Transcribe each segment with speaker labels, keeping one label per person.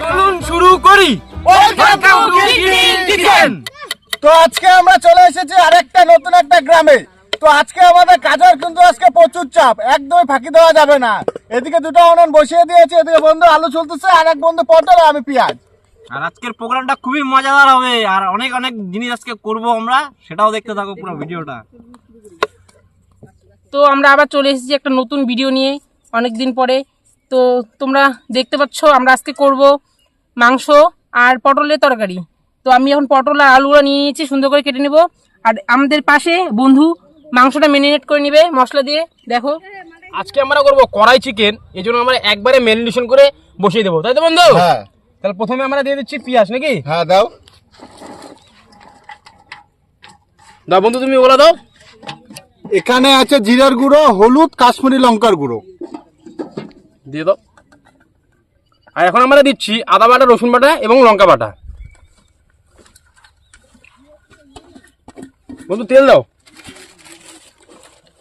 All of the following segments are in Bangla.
Speaker 1: চলুন শুরু করি।
Speaker 2: তো আজকে আমরা চলে এসেছি আরেকটা নতুন একটা গ্রামে। তো আজকে আমাদের কাজের কিন্তু আজকে প্রচুর চাপ একদমই ফাঁকি দেওয়া যাবে না। এদিকে দুটো উনুন বসিয়ে দিয়েছে এদিকে বন্ধু আলু চলতেছে আর এক বন্ধু পটল আর আমি পেঁয়াজ।
Speaker 1: আর আজকের প্রোগ্রামটা খুবই মজাদার হবে আর অনেক অনেক জিনিস আজকে করব আমরা সেটাও দেখতে থাকো পুরো ভিডিওটা।
Speaker 3: তো আমরা আবার চলে এসেছি একটা নতুন ভিডিও নিয়ে অনেক দিন পরে। তো তোমরা দেখতে পাচ্ছ আমরা আজকে করব মাংস আর পটলের তরকারি। তো আমি এখন পটল আর আলুগুলো নিয়ে নিয়েছি সুন্দর করে কেটে নেব। আর আমাদের পাশে বন্ধু মাংসটা ম্যারিনেট করে নেবে মশলা দিয়ে। দেখো।
Speaker 4: আজকে আমরা করব কড়াই চিকেন এই জন্য আমরা একবারে ম্যারিনেশন করে বসিয়ে দেবো। তাই তো বন্ধু?
Speaker 2: হ্যাঁ।
Speaker 4: তাহলে প্রথমে আমরা দিয়ে দিচ্ছি পেঁয়াজ নাকি?
Speaker 2: হ্যাঁ দাও।
Speaker 4: দাও বন্ধু তুমি ওগুলো দাও।
Speaker 2: এখানে আছে জিরার গুঁড়ো হলুদ কাশ্মীরি লঙ্কার গুঁড়ো।
Speaker 4: দিয়ে দাও। আর এখন আমরা দিচ্ছি আদা বাটা, রসুন বাটা এবং লঙ্কা বাটা। বন্ধু, তেল দাও।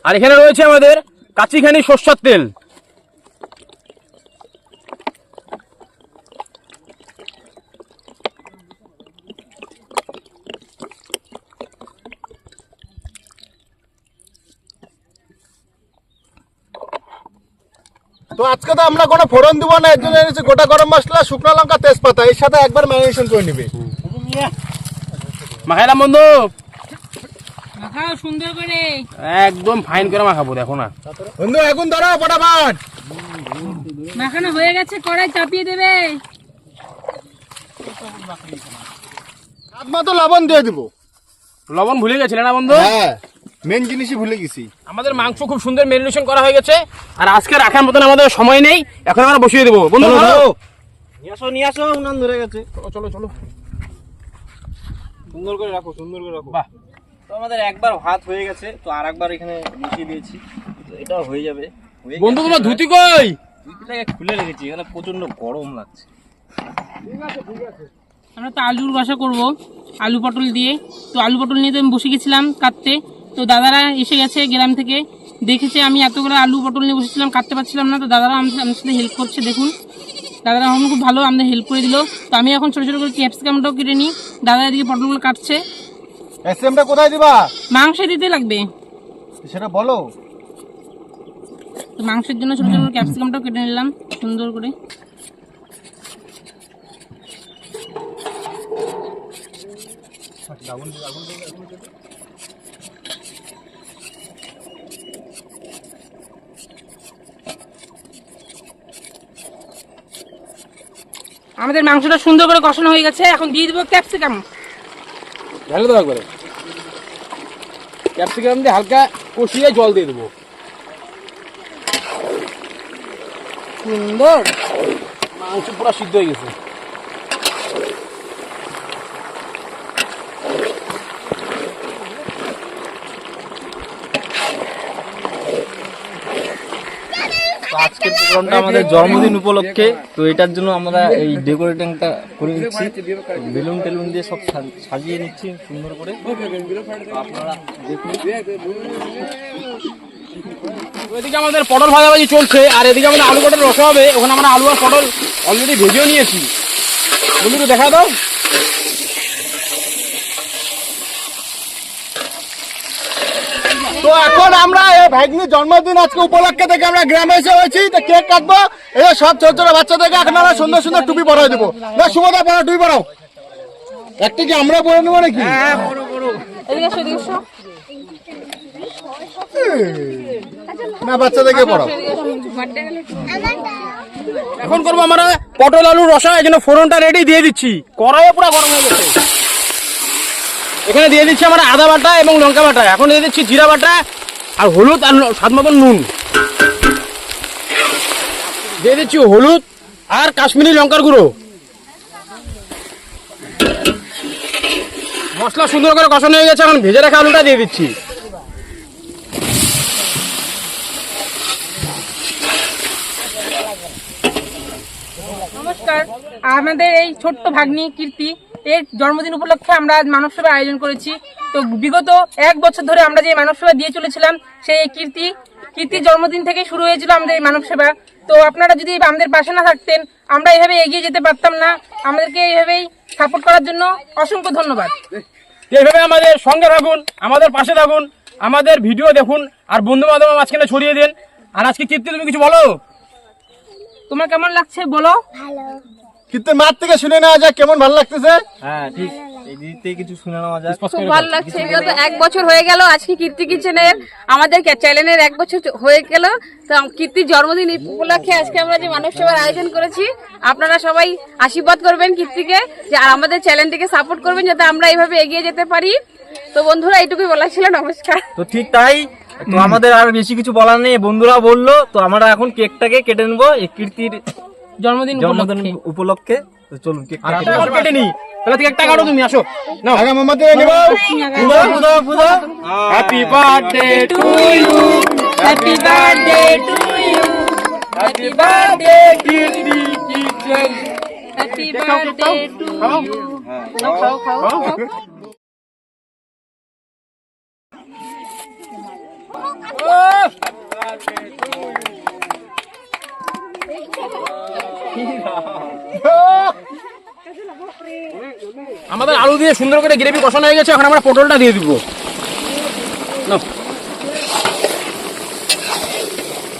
Speaker 4: আর এখানে রয়েছে আমাদের কাচিখানি সর্ষার তেল।
Speaker 2: তো আজকে তো আমরা কোনো ফোড়ন দিব না এর জন্য এনেছি গোটা গরম মশলা শুকনো লঙ্কা তেজপাতা এর সাথে একবার ম্যারিনেশন করে নিবে।
Speaker 4: মাখাইলাম বন্ধু।
Speaker 3: মাখাও সুন্দর করে।
Speaker 4: একদম ফাইন করে মাখাবো দেখো না।
Speaker 2: বন্ধু এখন ধরো ফটাফট।
Speaker 3: মাখানো হয়ে গেছে কড়াই চাপিয়ে দেবে।
Speaker 2: হাত মতো লবণ দিয়ে দিব।
Speaker 4: লবণ ভুলে গেছিলে না বন্ধু?
Speaker 2: হ্যাঁ। মেন জিনিসই ভুলে গেছি।
Speaker 4: আমাদের মাংস খুব সুন্দর ম্যারিনেশন করা হয়ে গেছে। আর আজকে রাখার মতন আমাদের সময় নেই। এখন আমরা বসিয়ে দেবো। বন্ধু
Speaker 2: চলো,
Speaker 1: নিয়ে আসো নিয়ে আসো উনান ধরে গেছে।
Speaker 4: চলো চলো চলো।
Speaker 1: সুন্দর করে রাখো সুন্দর করে রাখো।
Speaker 4: বাহ।
Speaker 1: তো আমাদের একবার ভাত হয়ে গেছে তো আর একবার এখানে বসিয়ে দিয়েছি। তো এটাও হয়ে যাবে।
Speaker 4: বন্ধু। তোমার ধুতি কই?
Speaker 1: ধুতিটাকে খুলে রেখেছি এখানে প্রচণ্ড গরম লাগছে। ঠিক আছে ঠিক আছে।
Speaker 3: আমরা তো আলুর বাসা করব আলু পটল দিয়ে। তো আলু পটল নিয়ে তো আমি বসে গেছিলাম কাটতে। তো দাদারা এসে গেছে গ্রাম থেকে দেখেছে আমি এতগুলো আলু পটল নিয়ে বসেছিলাম কাটতে পারছিলাম না তো দাদারা আমার আমার সাথে হেল্প করছে দেখুন দাদারা এখন খুব ভালো আমাদের হেল্প করে দিল তো আমি এখন ছোটো ছোটো করে ক্যাপসিকামটাও কেটে নিই দাদা এদিকে পটলগুলো কাটছে
Speaker 2: কোথায় দিবা
Speaker 3: মাংস দিতে লাগবে
Speaker 2: সেটা বলো
Speaker 3: তো মাংসের জন্য ছোটো ছোটো করে ক্যাপসিকামটাও কেটে নিলাম সুন্দর করে আমাদের মাংসটা সুন্দর করে কষানো হয়ে গেছে এখন দিয়ে দেবো ক্যাপসিকাম
Speaker 4: ঢালে দেবো করে ক্যাপসিকাম দিয়ে হালকা কষিয়ে জল দিয়ে দেবো।
Speaker 3: সুন্দর।
Speaker 4: মাংস পুরো সিদ্ধ হয়ে গেছে
Speaker 1: তো আমাদের জন্মদিন উপলক্ষে, তো এটার জন্য আমরা এই ডেকোরেটিংটা করে নিচ্ছি বেলুন টেলুন দিয়ে সব সাজিয়ে নিচ্ছি, সুন্দর করে।
Speaker 4: এদিকে আমাদের পটল ভাজাভাজি চলছে, আর এদিকে আমাদের আলু পটল রসা হবে। ওখানে আমরা আলু আর পটল অলরেডি ভেজেও নিয়েছি। বন্ধু একটু দেখা দাও।
Speaker 2: তো এখন আমরা এই ভাগ্নির জন্মদিন আজকে উপলক্ষে থেকে আমরা গ্রামে এসে হয়েছি তো কেক কাটবো এই সব ছোট ছোট বাচ্চাদেরকে এখন আমরা সুন্দর সুন্দর টুপি পরাই দেবো। না সুমদা পরা টুপি পরাও। একটা কি আমরা পরে নেব নাকি?
Speaker 3: এদিকে
Speaker 2: না বাচ্চাদেরকে পড়াও
Speaker 4: এখন করব আমরা পটল আলু রসা এই জন্য ফোড়নটা রেডি দিয়ে দিচ্ছি। কড়াইও পুরো গরম হয়ে গেছে। এখানে দিয়ে দিচ্ছি আমরা আদা বাটা এবং লঙ্কা বাটা। এখন দিয়ে দিচ্ছি জিরা বাটা আর হলুদ আর স্বাদ মতন নুন। দিয়ে দিচ্ছি হলুদ আর কাশ্মীরি লঙ্কার গুঁড়ো। মশলা সুন্দর করে কষানো হয়ে গেছে, এখন ভেজে রাখা আলুটা দিয়ে দিচ্ছি।
Speaker 3: নমস্কার, আমাদের এই ছোট্ট ভাগ্নি কীর্তি এর জন্মদিন উপলক্ষে আমরা আজ মানব সেবা আয়োজন করেছি। তো বিগত এক বছর ধরে আমরা যে মানব সেবা দিয়ে চলেছিলাম সেই কীর্তি কীর্তির জন্মদিন থেকে শুরু হয়েছিল আমাদের এই মানব সেবা তো আপনারা যদি আমাদের পাশে না থাকতেন আমরা এইভাবে এগিয়ে যেতে পারতাম না। আমাদেরকে এইভাবেই সাপোর্ট করার জন্য অসংখ্য ধন্যবাদ।
Speaker 4: এইভাবে আমাদের সঙ্গে থাকুন আমাদের পাশে থাকুন আমাদের ভিডিও দেখুন আর বন্ধু বান্ধব মাঝখানে ছড়িয়ে দেন। আর আজকে কীর্তি তুমি কিছু বলো?
Speaker 3: তোমার কেমন লাগছে বলো?
Speaker 2: কিন্তু মাঠ থেকে শুনে নেওয়া যায় কেমন ভালো লাগতেছে?
Speaker 1: হ্যাঁ ঠিক। এই দিক থেকে কিছু শুনে নেওয়া যাক।
Speaker 5: খুব ভালো লাগছে বিগত এক বছর হয়ে গেল আজকে কীর্তি কিচেনের আমাদের চ্যানেলের এক বছর হয়ে গেল। তো কীর্তির জন্মদিন উপলক্ষে আজকে আমরা যে মানব সেবার আয়োজন করেছি আপনারা সবাই আশীর্বাদ করবেন কীর্তিকে যে আর আমাদের চ্যানেলটিকে সাপোর্ট করবেন যাতে আমরা এইভাবে এগিয়ে যেতে পারি। তো বন্ধুরা এইটুকুই বলা ছিল নমস্কার।
Speaker 1: তো ঠিক তাই তো আমাদের আর বেশি কিছু বলার নেই বন্ধুরা বলল তো আমরা এখন কেকটাকে কেটে নেব এই কীর্তির
Speaker 3: জন্মদিন
Speaker 1: জন্মদিন
Speaker 3: উপলক্ষে।
Speaker 1: তো চলুন কেক
Speaker 4: আর কেটে নি তাহলে থেকে একটা কাটো তুমি আসো। নাও।
Speaker 2: আগে মোমবাতি নিব
Speaker 1: পুদো পুদো পুদো
Speaker 4: happy birthday to you
Speaker 3: happy birthday to you
Speaker 4: happy birthday Kirti kitchen
Speaker 3: happy birthday to you খাও খাও খাও
Speaker 4: আমাদের আলু দিয়ে সুন্দর করে গ্রেভি কষানো হয়ে গেছে এখন আমরা পটলটা দিয়ে দিব।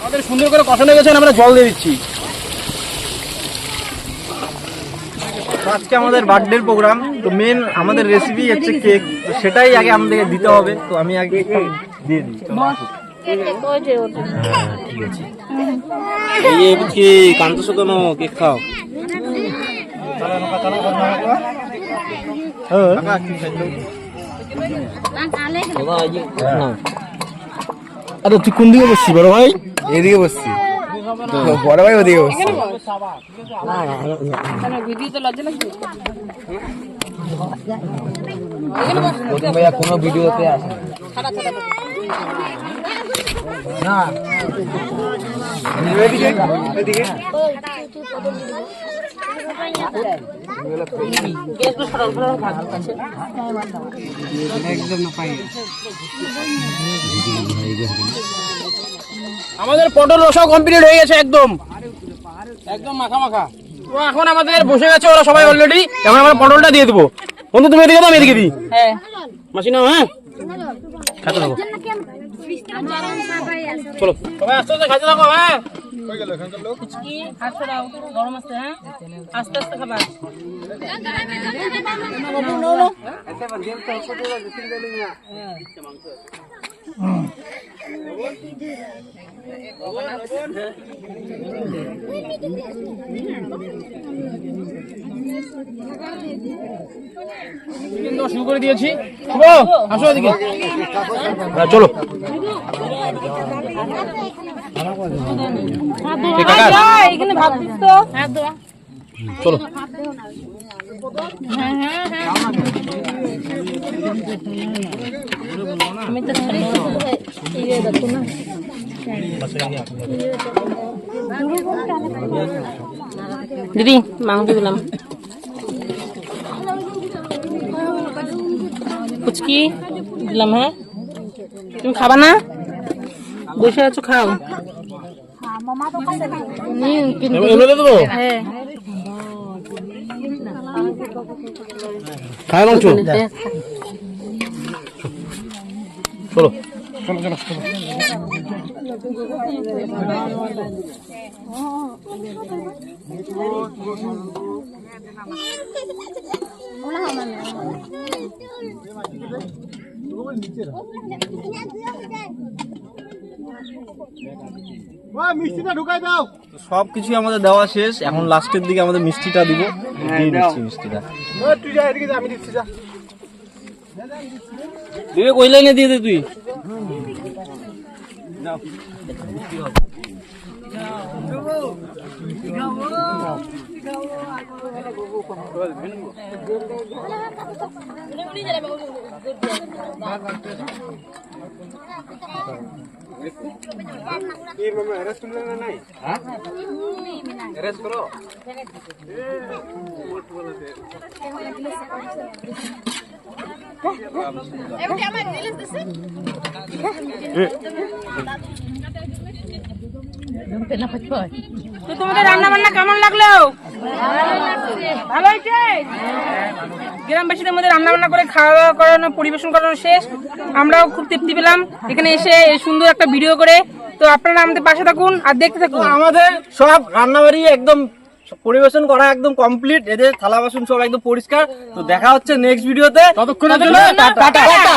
Speaker 4: আমাদের সুন্দর করে কষানো হয়ে গেছে আমরা জল দিয়ে দিচ্ছি।
Speaker 1: আজকে আমাদের বার্থডে প্রোগ্রাম তো মেন আমাদের রেসিপি হচ্ছে কেক তো সেটাই আগে আমাদেরকে দিতে হবে তো আমি আগে দিয়ে দিই। এই কি কান্তস কেন কেক খাও।
Speaker 2: আরে তুই কোন দিকে বসছিস বড় ভাই? এদিকে বসছি। বড় ভাই ওদিকে বসছি।
Speaker 5: ভিডিওতে লজ্জা লাগছে
Speaker 1: ভাইয়া কোনো ভিডিওতে আসে
Speaker 4: আমাদের পটল রসাও কমপ্লিট হয়ে গেছে একদম। একদম মাখা মাখা। তো এখন আমাদের বসে গেছে ওরা সবাই অলরেডি এখন আমরা পটলটা দিয়ে দেবো। বন্ধু তুমি এদিকে দাও আমি এদিকে দিই।
Speaker 3: হ্যাঁ।
Speaker 4: মাসি নাও হ্যাঁ? খাতে থাকো চলো সবাই আস্তে আস্তে খাতে থাকো হ্যাঁ
Speaker 3: হ্যাঁ আস্তে আস্তে খাবার
Speaker 4: শুরু করে দিয়েছি। শুভ আসো এদিকে। হ্যাঁ, চলো। এ কাকা,
Speaker 3: এখানে ভাত দিস তো? হ্যাঁ দোয়া।
Speaker 4: চলো।
Speaker 3: হ্যাঁ হ্যাঁ হ্যাঁ। আমি তো দিদি মাংস দিলাম। ফুচকি দিলাম হ্যাঁ? তুমি খাবা না? বসে আছো খাও। হুম, কিন্তু-
Speaker 4: দেবো?
Speaker 3: হ্যাঁ।
Speaker 4: খায় মাংস চলো
Speaker 2: ওই মিষ্টিটা ঢুকাই দাও।
Speaker 1: সব কিছুই আমাদের দেওয়া শেষ। এখন লাস্টের দিকে আমাদের মিষ্টিটা দিব। দিয়ে দিচ্ছি মিষ্টিটা।
Speaker 2: ওই তুই যা এদিকে আমি দিচ্ছি যা।
Speaker 1: তুই কই লাইনে দিয়ে দে তুই? Terima kasih.
Speaker 3: তো তোমাদের রান্না বান্না কেমন লাগল? গ্রামবাসীদের মধ্যে রান্না বান্না করে খাওয়া দাওয়া করানো পরিবেশন করানো শেষ। আমরাও খুব তৃপ্তি পেলাম। এখানে এসে সুন্দর একটা ভিডিও করে। তো আপনারা আমাদের পাশে থাকুন আর দেখতে থাকুন।
Speaker 1: আমাদের সব রান্নাবাড়ি একদম পরিবেশন করা একদম কমপ্লিট এদের থালা বাসন সব একদম পরিষ্কার। তো দেখা হচ্ছে নেক্সট ভিডিওতে
Speaker 4: ততক্ষণের জন্য
Speaker 3: টাটা।
Speaker 4: টাটা।